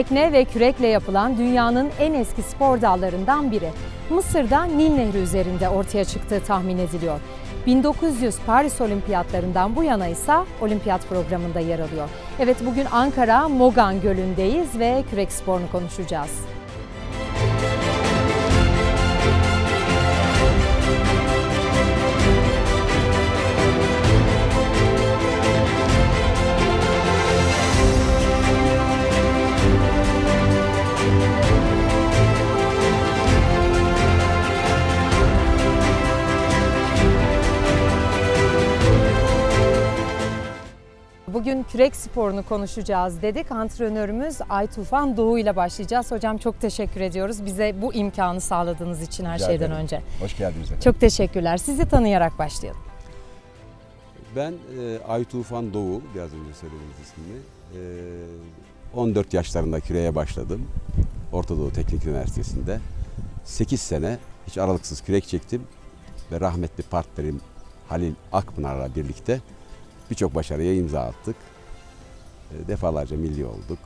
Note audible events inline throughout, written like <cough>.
Tekne ve kürekle yapılan dünyanın en eski spor dallarından biri. Mısır'da Nil Nehri üzerinde ortaya çıktığı tahmin ediliyor. 1900 Paris Olimpiyatlarından bu yana ise olimpiyat programında yer alıyor. Evet bugün Ankara Mogan Gölü'ndeyiz ve kürek sporunu konuşacağız. Kürek sporunu konuşacağız dedik. Antrenörümüz Ay Tufan Doğu ile başlayacağız. Hocam çok teşekkür ediyoruz bize bu imkanı sağladığınız için her Rica şeyden ederim. önce. Hoş geldiniz efendim. Çok teşekkürler. Sizi tanıyarak başlayalım. Ben e, Ay Tufan Doğu, biraz önce söylediğiniz ismini. E, 14 yaşlarında küreye başladım. Orta Doğu Teknik Üniversitesi'nde. 8 sene hiç aralıksız kürek çektim. Ve rahmetli partnerim Halil Akpınar'la birlikte birçok başarıya imza attık. E, defalarca milli olduk.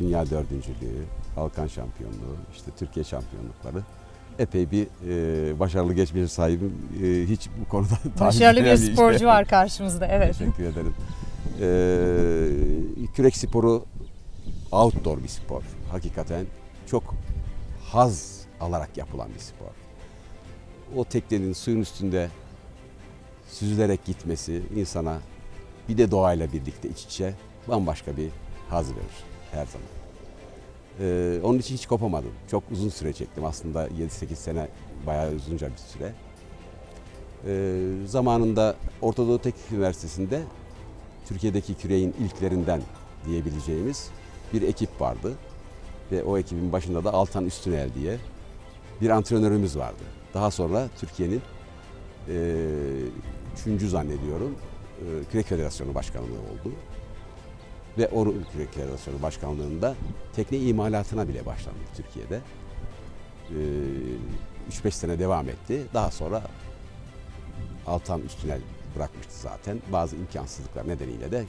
Dünya dördüncülüğü, Balkan şampiyonluğu, işte Türkiye şampiyonlukları. Epey bir e, başarılı geçmişe sahibim. E, hiç bu konuda <laughs> Başarılı bir sporcu var karşımızda. Evet. Teşekkür ederim. Ee, kürek sporu outdoor bir spor. Hakikaten çok haz alarak yapılan bir spor. O teknenin suyun üstünde süzülerek gitmesi insana bir de doğayla birlikte iç içe bambaşka bir haz verir her zaman. Ee, onun için hiç kopamadım. Çok uzun süre çektim. Aslında 7-8 sene bayağı uzunca bir süre. Ee, zamanında Orta Doğu Teknik Üniversitesi'nde Türkiye'deki küreğin ilklerinden diyebileceğimiz bir ekip vardı. Ve o ekibin başında da Altan Üstünel diye bir antrenörümüz vardı. Daha sonra Türkiye'nin e, üçüncü zannediyorum Kürek Federasyonu Başkanlığı oldu. Ve o Kürek Federasyonu Başkanlığı'nda tekne imalatına bile başlandı Türkiye'de. E, 3-5 sene devam etti. Daha sonra Altan Üstünel bırakmıştı zaten. Bazı imkansızlıklar nedeniyle de e,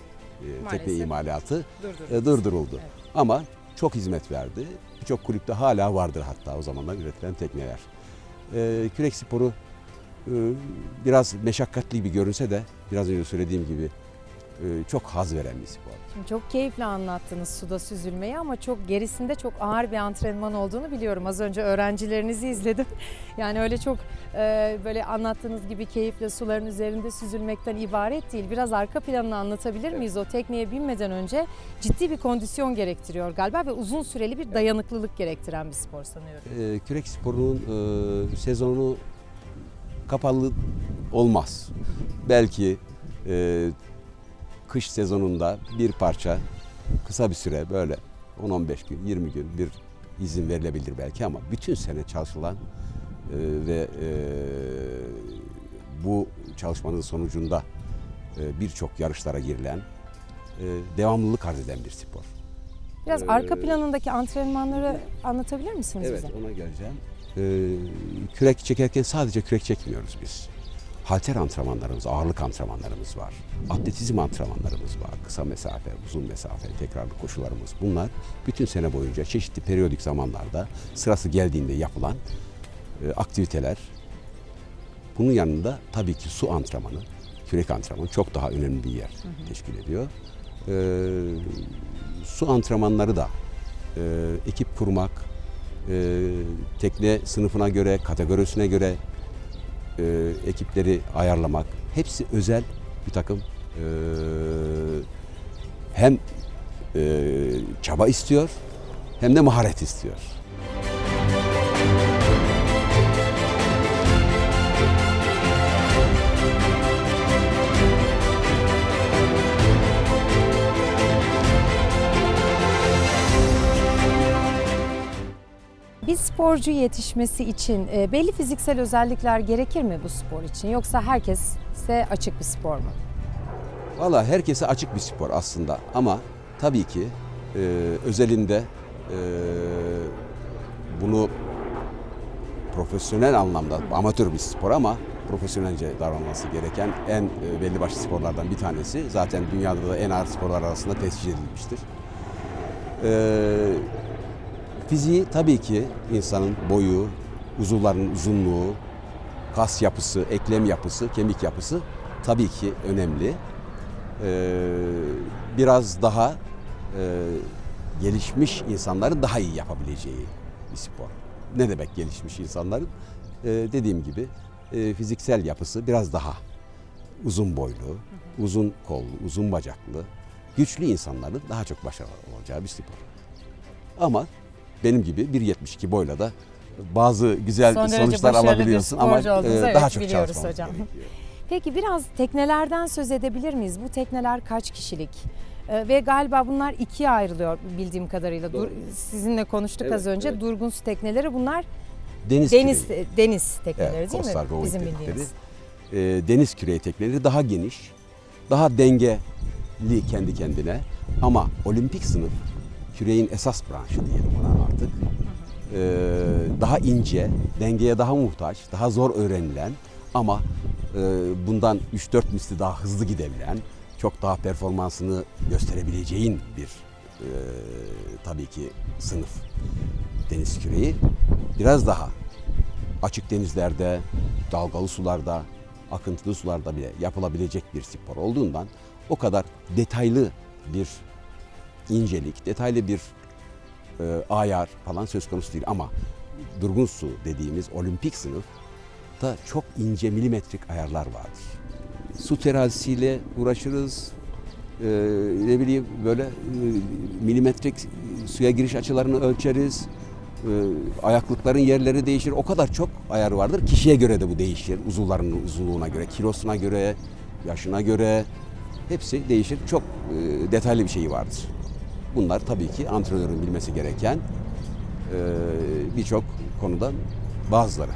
tekne Maalesef. imalatı e, durduruldu. Ama çok hizmet verdi. Birçok kulüpte hala vardır hatta o zamanlar üretilen tekneler. E, kürek sporu e, biraz meşakkatli bir görünse de biraz önce söylediğim gibi e, çok haz veren bir spor. Şimdi çok keyifli anlattınız suda süzülmeyi ama çok gerisinde çok ağır bir antrenman olduğunu biliyorum. Az önce öğrencilerinizi izledim. <laughs> Yani öyle çok e, böyle anlattığınız gibi keyifle suların üzerinde süzülmekten ibaret değil. Biraz arka planını anlatabilir miyiz? O tekneye binmeden önce ciddi bir kondisyon gerektiriyor galiba ve uzun süreli bir dayanıklılık gerektiren bir spor sanıyorum. E, kürek sporunun e, sezonu kapalı olmaz. Belki e, kış sezonunda bir parça kısa bir süre böyle 10-15 gün, 20 gün bir izin verilebilir belki ama bütün sene çalışılan e, ve e, bu çalışmanın sonucunda e, birçok yarışlara girilen, e, devamlılık arz eden bir spor. Biraz Ee, arka planındaki antrenmanları anlatabilir misiniz Evet bize? ona geleceğim. Ee, kürek çekerken sadece kürek çekmiyoruz biz. Halter antrenmanlarımız, ağırlık antrenmanlarımız var. Atletizm antrenmanlarımız var. Kısa mesafe, uzun mesafe, tekrarlı koşularımız. Bunlar bütün sene boyunca çeşitli periyodik zamanlarda sırası geldiğinde yapılan e, aktiviteler. Bunun yanında tabii ki su antrenmanı, kürek antrenmanı çok daha önemli bir yer teşkil ediyor. Ee, su antrenmanları da e, ekip kurmak, e, tekne sınıfına göre, kategorisine göre e, ekipleri ayarlamak hepsi özel bir takım e, hem e, çaba istiyor hem de maharet istiyor. Sporcu yetişmesi için e, belli fiziksel özellikler gerekir mi bu spor için yoksa herkese açık bir spor mu? Valla herkese açık bir spor aslında ama tabii ki e, özelinde e, bunu profesyonel anlamda amatör bir spor ama profesyonelce davranması gereken en e, belli başlı sporlardan bir tanesi. Zaten dünyada da en ağır sporlar arasında tescil edilmiştir. Ee, fiziği tabii ki insanın boyu, uzuvların uzunluğu, kas yapısı, eklem yapısı, kemik yapısı tabii ki önemli. Ee, biraz daha e, gelişmiş insanların daha iyi yapabileceği bir spor. Ne demek gelişmiş insanların? Ee, dediğim gibi e, fiziksel yapısı biraz daha uzun boylu, uzun kollu, uzun bacaklı, güçlü insanların daha çok başarılı olacağı bir spor. Ama benim gibi 1.72 boyla da bazı güzel Son derece sonuçlar başarılı bir alabiliyorsun ama sporcu olduğunuzu e, evet, daha çok biliyoruz çalışmamız hocam. gerekiyor. Peki biraz teknelerden söz edebilir miyiz? Bu tekneler kaç kişilik? Ee, ve galiba bunlar ikiye ayrılıyor bildiğim kadarıyla. Doğru. Dur- sizinle konuştuk Evet, az önce. evet. Durgun su tekneleri bunlar Deniz, deniz küreği. deniz tekneleri Evet, değil mi? rowing Bizim dedikleri. bildiğimiz. e, deniz küreği tekneleri daha geniş, daha dengeli kendi kendine ama olimpik sınıf küreğin esas branşı diyelim ona artık. E, daha ince, dengeye daha muhtaç, daha zor öğrenilen ama e, bundan 3-4 misli daha hızlı gidebilen, çok daha performansını gösterebileceğin bir e, tabii ki sınıf deniz küreği. Biraz daha açık denizlerde, dalgalı sularda, akıntılı sularda bile yapılabilecek bir spor olduğundan o kadar detaylı bir incelik, detaylı bir e, ayar falan söz konusu değil ama durgun su dediğimiz olimpik sınıf da çok ince milimetrik ayarlar vardır. Su terazisiyle uğraşırız. E, ne bileyim böyle e, milimetrik suya giriş açılarını ölçeriz. E, ayaklıkların yerleri değişir. O kadar çok ayar vardır. Kişiye göre de bu değişir. Uzuvlarının uzunluğuna göre, kilosuna göre, yaşına göre hepsi değişir. Çok e, detaylı bir şeyi vardır. Bunlar tabii ki antrenörün bilmesi gereken birçok konudan bazıları.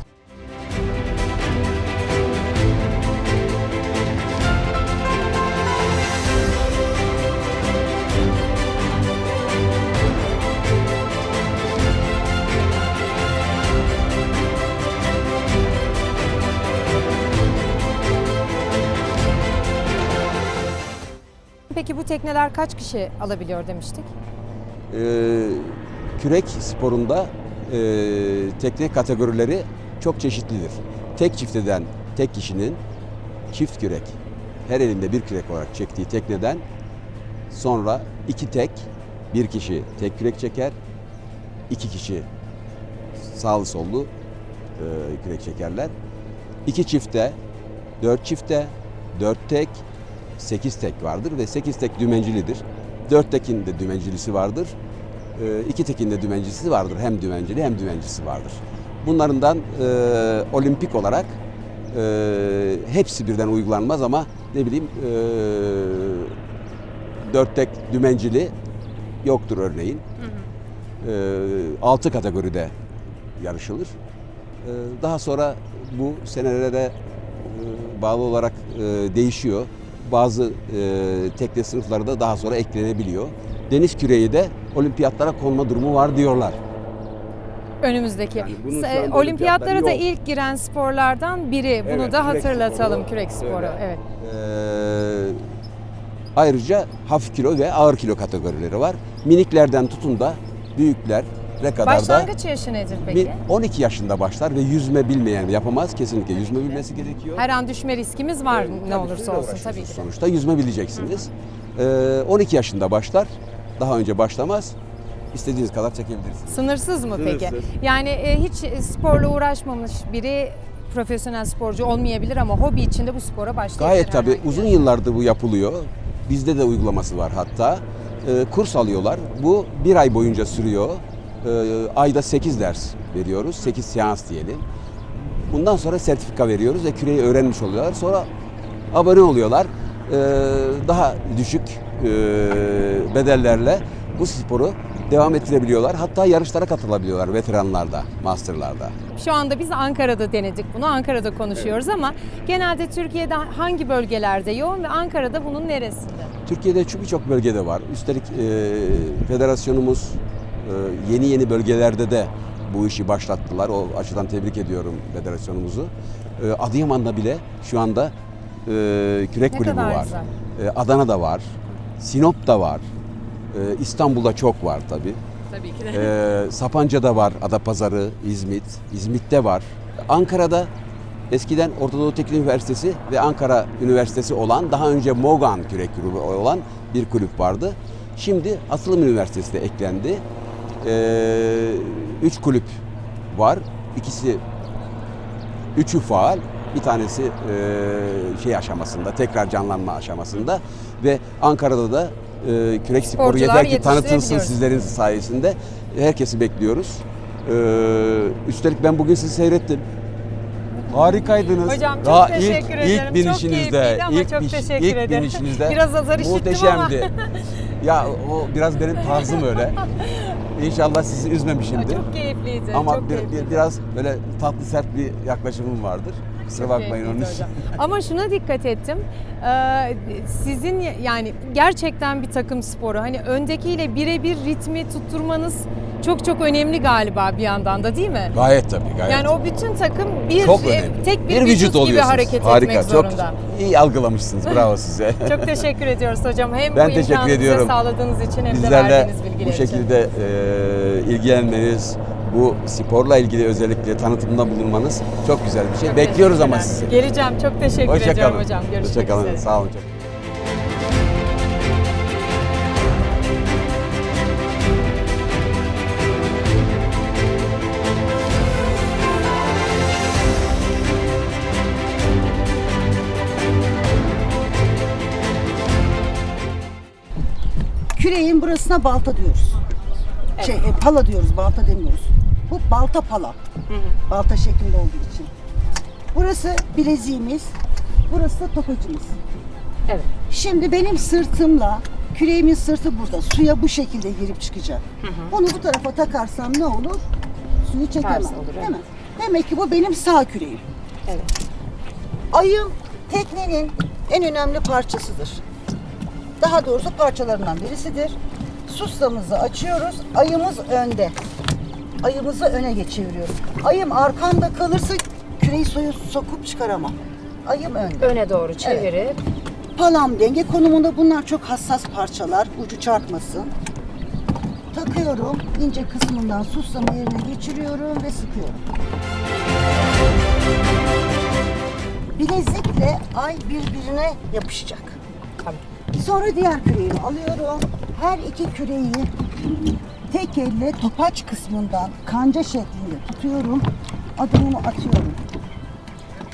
Tekneler kaç kişi alabiliyor demiştik? Ee, kürek sporunda e, tekne kategorileri çok çeşitlidir. Tek çift eden tek kişinin çift kürek, her elinde bir kürek olarak çektiği tekneden sonra iki tek, bir kişi tek kürek çeker, iki kişi sağlı sollu e, kürek çekerler. İki çifte, dört çifte, dört tek, sekiz tek vardır ve sekiz tek dümencilidir. Dört tekin de dümencilisi vardır. E, iki tekin de dümencisi vardır. Hem dümencili hem dümencisi vardır. Bunlarından e, olimpik olarak e, hepsi birden uygulanmaz ama ne bileyim e, dört tek dümencili yoktur örneğin. E, altı kategoride yarışılır. E, daha sonra bu senelere e, bağlı olarak e, değişiyor. Bazı e, tekne sınıfları da daha sonra eklenebiliyor. Deniz küreği de olimpiyatlara konma durumu var diyorlar. Önümüzdeki. Yani olimpiyatlara da yok. ilk giren sporlardan biri. Bunu Evet, da hatırlatalım sporu. kürek sporu. Öyle. Evet. Ee, ayrıca hafif kilo ve ağır kilo kategorileri var. Miniklerden tutun da büyüklere kadar da Başlangıç yaşı nedir peki? bir 12 yaşında başlar ve yüzme bilmeyen yapamaz. Kesinlikle yüzme bilmesi gerekiyor. Her an düşme riskimiz var Evet, ne olursa olsun tabii ki. Sonuçta yüzme bileceksiniz. Ee, 12 yaşında başlar. Daha önce başlamaz. İstediğiniz kadar çekebilirsiniz. Sınırsız mı peki? Sınırsız. Yani e, hiç sporla uğraşmamış biri profesyonel sporcu olmayabilir ama hobi içinde bu spora başlayabilir. Gayet tabii uzun yıllardır bu yapılıyor. Bizde de uygulaması var hatta. Ee, kurs alıyorlar. Bu bir ay boyunca sürüyor. Ee, ayda 8 ders veriyoruz. 8 seans diyelim. Bundan sonra sertifika veriyoruz ve küreyi öğrenmiş oluyorlar. Sonra abone oluyorlar. Ee, daha düşük e, bedellerle bu sporu devam ettirebiliyorlar. Hatta yarışlara katılabiliyorlar veteranlarda, masterlarda. Şu anda biz Ankara'da denedik bunu. Ankara'da konuşuyoruz ama genelde Türkiye'de hangi bölgelerde yoğun ve Ankara'da bunun neresinde? Türkiye'de çok birçok bölgede var. Üstelik e, federasyonumuz yeni yeni bölgelerde de bu işi başlattılar. O açıdan tebrik ediyorum federasyonumuzu. E, Adıyaman'da bile şu anda e, kürek Ne kulübü var. güzel. E, Adana'da var. Sinop'ta var. Ee, İstanbul'da çok var tabii. Tabii ki de. Ee, Sapanca'da var, Adapazarı, İzmit, İzmit'te var. Ankara'da eskiden Orta Doğu Teknik Üniversitesi ve Ankara Üniversitesi olan, daha önce Mogan Kürek Grubu olan bir kulüp vardı. Şimdi Atılım Üniversitesi de eklendi. Ee, üç kulüp var. İkisi, üçü faal. Bir tanesi e, şey aşamasında, tekrar canlanma aşamasında ve Ankara'da da e, kürek sporu yeter ki tanıtılsın sizlerin sayesinde. Herkesi bekliyoruz. Ee, üstelik ben bugün sizi seyrettim. Harikaydınız. Hocam çok Daha teşekkür ilk, ederim. ilk Çok binişinizde, ama ilk, çok teşekkür ilk ederim. binişinizde Biraz azar işittim muhteşemdi. <laughs> ya o biraz benim tarzım öyle. <laughs> İnşallah sizi üzmemişimdir. Çok keyifliydi. Ama çok bir, keyifliydi. bir- biraz böyle tatlı sert bir yaklaşımım vardır. Kusura bakmayın onun için. Ama şuna dikkat ettim. Ee, sizin yani gerçekten bir takım sporu. Hani öndekiyle birebir ritmi tutturmanız çok çok önemli galiba bir yandan da değil mi? Gayet tabii gayet. Yani o bütün takım bir çok e, önemli. tek bir, bir vücut, gibi oluyorsunuz. hareket Harika, etmek çok zorunda. iyi algılamışsınız. Bravo size. <laughs> Çok teşekkür ediyoruz hocam. Hem Ben bu teşekkür ediyorum. sağladığınız için hem de Bizlerle verdiğiniz bilgiler bu için. şekilde e, ilgilenmeniz, bu sporla ilgili özellikle tanıtımda bulunmanız çok güzel bir şey. Çok Bekliyoruz ama sizi. Geleceğim. Çok teşekkür Hoşça ediyorum kalın. hocam. Görüşmek Hoşça kalın. üzere. Sağ olun. Çok. Küreğin burasına balta diyoruz. Şey, e, pala diyoruz, balta demiyoruz. Bu balta pala. Balta şeklinde olduğu için. Burası bileziğimiz, burası da topacımız. Evet. Şimdi benim sırtımla, küreğimin sırtı burada. Suya bu şekilde girip çıkacak. Bunu bu tarafa takarsam ne olur? Suyu çekemem. Ters olur, Değil mi? Demek ki bu benim sağ küreğim. Evet. Ayım teknenin en önemli parçasıdır. Daha doğrusu parçalarından birisidir. Sustamızı açıyoruz. Ayımız önde. Ayımızı öne geçiriyorum. Ayım arkamda kalırsa küreği suyu sokup çıkaramam. Ayım önde. Öne doğru çevirip Palam denge konumunda bunlar çok hassas parçalar. Ucu çarpmasın. Takıyorum. ince kısmından sustamı yerine geçiriyorum ve sıkıyorum. Bilezikle ay birbirine yapışacak. Tabii. Sonra diğer küreğimi alıyorum. Her iki küreği tek elle topaç kısmından kanca şeklinde tutuyorum. Adımımı atıyorum.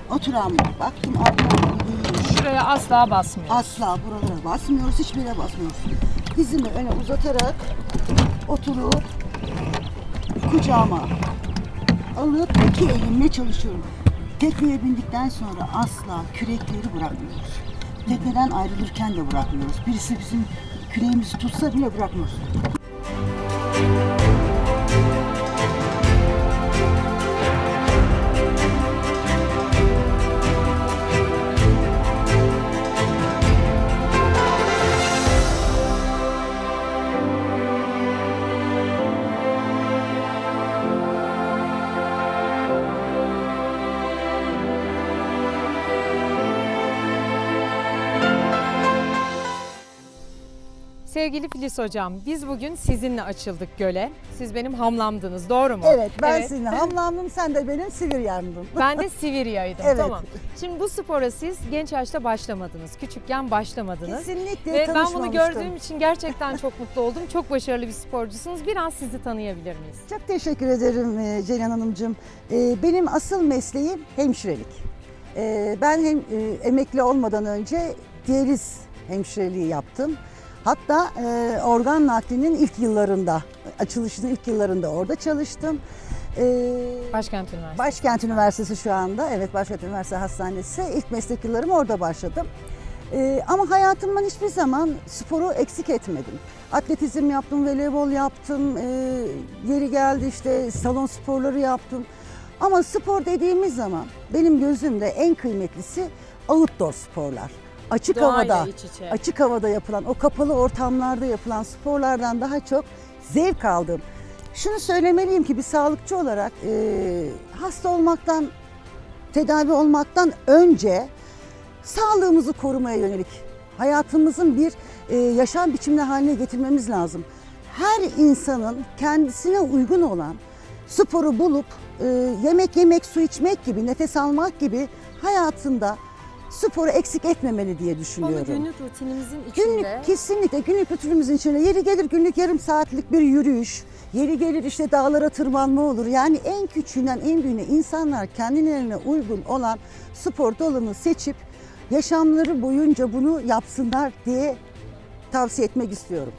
Oturan baktım değil. şuraya asla basmıyor. Asla buralara basmıyoruz, hiçbir yere basmıyoruz. Dizimi öne uzatarak oturup kucağıma alıp iki elimle çalışıyorum. Tekneye bindikten sonra asla kürekleri bırakmıyoruz. Tekneden ayrılırken de bırakmıyoruz. Birisi bizim küreğimizi tutsa bile bırakmıyoruz. Sevgili Filiz Hocam, biz bugün sizinle açıldık göle. Siz benim hamlamdınız, doğru mu? Evet, ben senin hamlamım, sen de benim Sivirya'mdın. <laughs> Ben de <laughs> Sivirya'ydım, Evet. tamam. Şimdi bu spora siz genç yaşta başlamadınız, küçükken başlamadınız. Kesinlikle Ve ben bunu gördüğüm için gerçekten çok mutlu oldum. Çok başarılı bir sporcusunuz. Biraz sizi tanıyabilir miyiz? Çok teşekkür ederim e, Ceylan Hanımcığım. E, Benim asıl mesleğim hemşirelik. E, Ben hem emekli olmadan önce diyaliz hemşireliği yaptım. Hatta e, organ naklinin ilk yıllarında, açılışının ilk yıllarında orada çalıştım. E, Başkent Üniversitesi. Başkent Üniversitesi şu anda, evet Başkent Üniversitesi Hastanesi. İlk meslek yıllarım orada başladım. Ee, ama hayatımdan hiçbir zaman sporu eksik etmedim. Atletizm yaptım, voleybol yaptım, ee, yeri geldi işte salon sporları yaptım. Ama spor dediğimiz zaman benim gözümde en kıymetlisi outdoor sporlar. Açık Doğayla havada, iç içe. açık havada yapılan, o kapalı ortamlarda yapılan sporlardan daha çok zevk aldım. Şunu söylemeliyim ki bir sağlıkçı olarak e, hasta olmaktan, tedavi olmaktan önce sağlığımızı korumaya yönelik hayatımızın bir e, yaşam biçimine haline getirmemiz lazım. Her insanın kendisine uygun olan sporu bulup e, yemek yemek, su içmek gibi, nefes almak gibi hayatında sporu eksik etmemeli diye Onu düşünüyorum. günlük rutinimizin içinde. Günlük kesinlikle günlük rutinimizin içine yeri gelir günlük yarım saatlik bir yürüyüş, yeri gelir işte dağlara tırmanma olur. Yani en küçüğünden en büyüğüne insanlar kendilerine uygun olan spor dalını seçip yaşamları boyunca bunu yapsınlar diye tavsiye etmek istiyorum.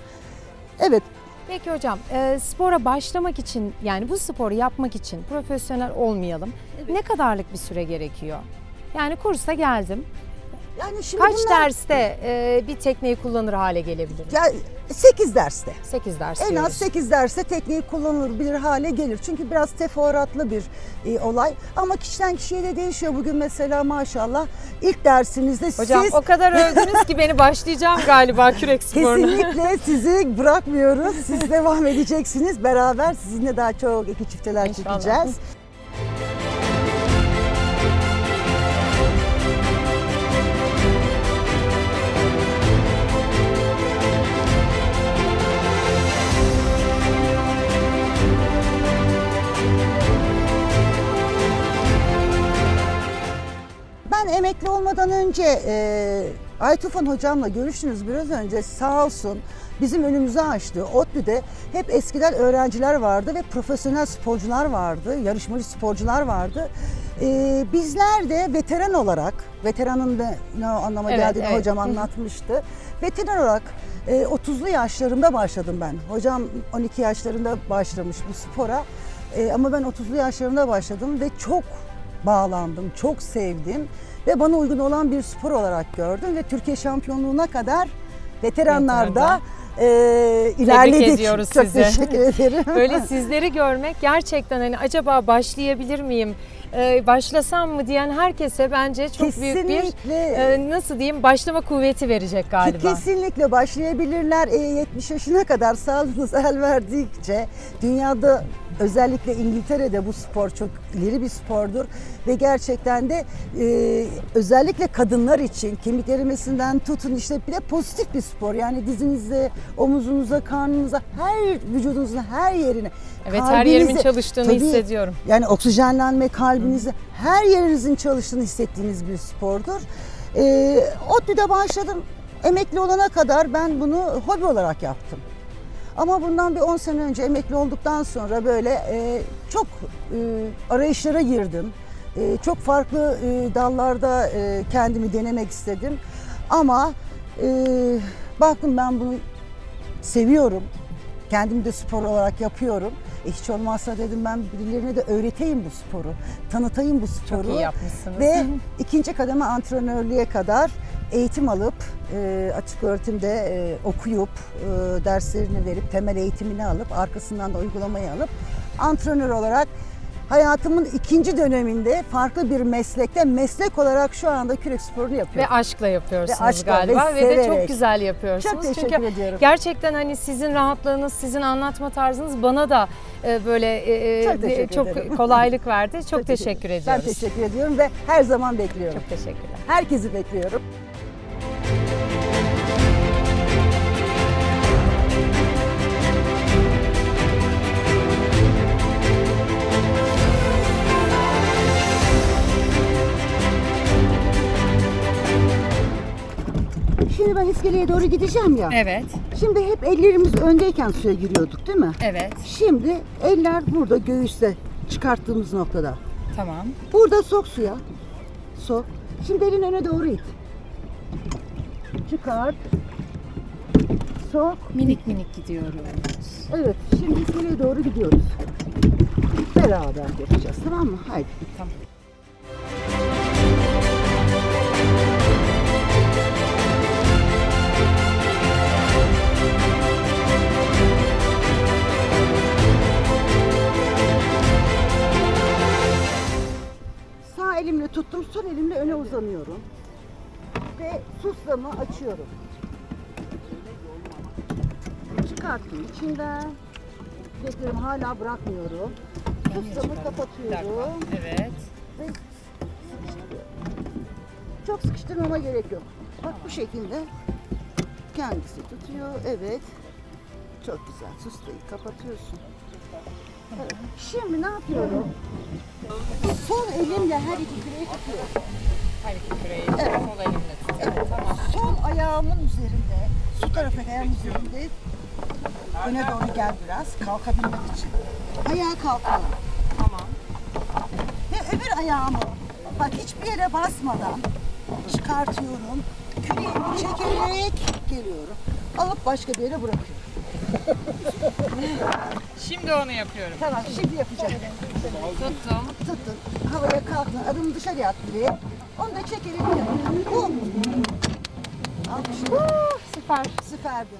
Evet, Peki hocam e, spora başlamak için yani bu sporu yapmak için profesyonel olmayalım. Ne kadarlık bir süre gerekiyor? Yani kursa geldim. yani şimdi Kaç bunlar derste e, bir tekneyi kullanır hale gelebilirim? ya 8 derste. 8 ders En az diyoruz. 8 derste tekniği kullanılabilir hale gelir. Çünkü biraz teferruatlı bir e, olay. Ama kişiden kişiye de değişiyor. Bugün mesela maşallah ilk dersinizde Hocam siz o kadar övdünüz ki beni başlayacağım galiba kürek sporuna. kesinlikle sizi bırakmıyoruz. Siz devam edeceksiniz. Beraber sizinle daha çok iki çifteler İnşallah. çekeceğiz. Olmadan önce e, Aytufan hocamla görüştünüz biraz önce sağ olsun bizim önümüze açtı. ODTÜ'de hep eskiden öğrenciler vardı ve profesyonel sporcular vardı, yarışmacı sporcular vardı. E, bizler de veteran olarak, veteranın da ne anlama Evet, geldiğini evet. hocam anlatmıştı. Veteran olarak e, 30'lu yaşlarımda başladım ben. Hocam 12 yaşlarında başlamış bu spora. E, ama ben 30'lu yaşlarımda başladım ve çok bağlandım, çok sevdim ve bana uygun olan bir spor olarak gördüm ve Türkiye şampiyonluğuna kadar veteranlarda e, ilerledik. ediyoruz çok sizi. teşekkür <laughs> ederim. Böyle sizleri görmek gerçekten hani acaba başlayabilir miyim? e, başlasam mı diyen herkese bence çok büyük bir Kesinlikle. e, nasıl diyeyim başlama kuvveti verecek galiba. Kesinlikle başlayabilirler. E, 70 yaşına kadar sağlığınız el verdikçe dünyada özellikle İngiltere'de bu spor çok ileri bir spordur ve gerçekten de e, özellikle kadınlar için kemik erimesinden tutun işte bir de pozitif bir spor. Yani dizinize, omuzunuza, karnınıza, her vücudunuzun her yerine. Evet her yerimin çalıştığını Tabii, hissediyorum. Yani oksijenlenme kalbinizi her yerinizin çalıştığını hissettiğiniz bir spordur. Ee, ODTÜ'de başladım. Emekli olana kadar ben bunu hobi olarak yaptım. Ama bundan bir 10 sene önce emekli olduktan sonra böyle e, çok e, arayışlara girdim. E, çok farklı e, dallarda e, kendimi denemek istedim. Ama e, baktım ben bunu seviyorum. Kendim de spor olarak yapıyorum. E hiç olmazsa dedim ben birilerine de öğreteyim bu sporu. Tanıtayım bu sporu. Çok iyi yapmışsınız. Ve <laughs> ikinci kademe antrenörlüğe kadar eğitim alıp e, açık öğretimde e, okuyup e, derslerini verip temel eğitimini alıp arkasından da uygulamayı alıp antrenör olarak hayatımın ikinci döneminde farklı bir meslekte meslek olarak şu anda kürek sporunu Ve yapıyorum. aşkla yapıyorsunuz Ve aşkla ve galiba ve, de çok güzel yapıyorsunuz. Çok teşekkür Çünkü ediyorum. gerçekten hani sizin rahatlığınız, sizin anlatma tarzınız bana da böyle Çok e, teşekkür çok ederim. kolaylık verdi. <laughs> Çok, Çok teşekkür Ben ediyoruz. teşekkür ediyorum ve her zaman bekliyorum. Çok teşekkürler. Herkesi bekliyorum. İskeleye doğru gideceğim ya. Evet, Şimdi hep ellerimiz öndeyken suya giriyorduk değil mi? evet. Şimdi eller burada göğüste çıkarttığımız noktada. Tamam. Burada sok suya. Sok. Şimdi elin öne doğru it. Çıkart. Sok. Minik minik gidiyoruz. Evet. Şimdi iskeleye doğru gidiyoruz. Beraber yapacağız. Tamam mı? Haydi. Tamam. Elimle tuttum. Sol elimle öne uzanıyorum. Ve suslamı açıyorum. Çıkarttım içinden. Bekliyorum hala bırakmıyorum. Suslamı kapatıyorum. Evet. Ve. Çok sıkıştırmama gerek yok. Bak bu şekilde Kendisi tutuyor. Evet. Çok güzel. Sustayı kapatıyorsun. Evet. Şimdi ne yapıyorum? Sol elimle her iki küreği tutuyorum. Her iki küreği Evet. sol elimle tutuyorum. Tamam. Sol ayağımın üzerinde, su tarafı ayağımın üzerinde öne doğru gel biraz kalkabilmek için. Ayağa kalkalım. Tamam. Ve öbür ayağımı bak hiçbir yere basmadan çıkartıyorum. Küreğimi çekerek geliyorum. Alıp başka bir yere bırakıyorum. <laughs> Şimdi onu yapıyorum. Tamam şimdi yapacağım. Tuttum. Tuttun. Havaya kalktın. Adımı dışarıya at diye. Onu da yapıyorum. Bu. Alkışlar. Süper. Süperdi.